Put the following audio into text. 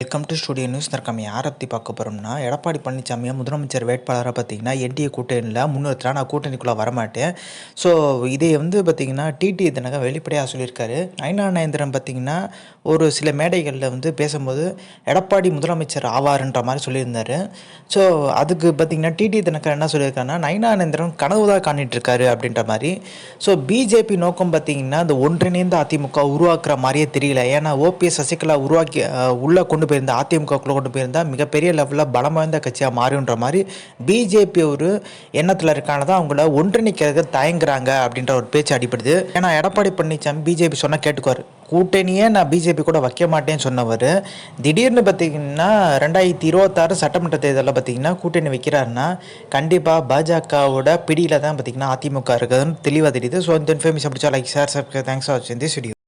Welcome to studio news நம்ம யாரை பற்றி பார்க்க போகிறோம்னா எடப்பாடி பழனிசாமியை முதலமைச்சர் வேட்பாளராக பார்த்தீங்கன்னா என்டிஏ கூட்டணியில் முன்னிறுத்துறா நான் கூட்டணிக்குள்ளே வரமாட்டேன். ஸோ இதை வந்து பார்த்திங்கன்னா டிடி தினகர் வெளிப்படையாக சொல்லியிருக்காரு. நயனா நயந்திரன் பார்த்தீங்கன்னா ஒரு சில மேடைகளில் வந்து பேசும்போது எடப்பாடி முதலமைச்சர் ஆவாருன்ற மாதிரி சொல்லியிருந்தார். ஸோ அதுக்கு பார்த்தீங்கன்னா டிடி தினகர் என்ன சொல்லியிருக்காருன்னா நயனா நயந்திரன் கனவு தான் காணிட்டுருக்காரு அப்படின்ற மாதிரி. ஸோ பிஜேபி நோக்கம் பார்த்தீங்கன்னா இந்த ஒன்றிணைந்த அதிமுக உருவாக்குற மாதிரியே தெரியல. ஏன்னா ஓபிஎஸ் சசிகலா உருவாக்கி அஹ், கொண்டு கொண்டு போயிருந்த அதிமுகக்குள்ளே கொண்டு போயிருந்தா மிகப்பெரிய லெவலில் பலம் வாய்ந்த கட்சியாக மாறுன்ற மாதிரி பிஜேபி ஒரு எண்ணத்தில் இருக்கானதான் அவங்கள ஒன்றிணைக்கிறதுக்கு தயங்குறாங்க அப்படின்ற ஒரு பேச்சு அடிப்படுது ஏன்னா எடப்பாடி பழனிசாமி பிஜேபி சொன்னால் கேட்டுக்குவார். கூட்டணியே நான் பிஜேபி கூட வைக்க மாட்டேன்னு சொன்னவர். திடீர்னு பார்த்தீங்கன்னா ரெண்டாயிரத்தி இருபத்தாறு சட்டமன்ற தேர்தலில் பார்த்தீங்கன்னா கூட்டணி வைக்கிறாருன்னா கண்டிப்பாக பாஜகவோட பிடியில் தான் பார்த்தீங்கன்னா அதிமுக இருக்குதுன்னு தெளிவாக தெரியுது. ஸோ இந்த இன்ஃபர்மேஷன் பிடிச்சா like share share thanks for வாட்சிங் திஸ் வீடியோ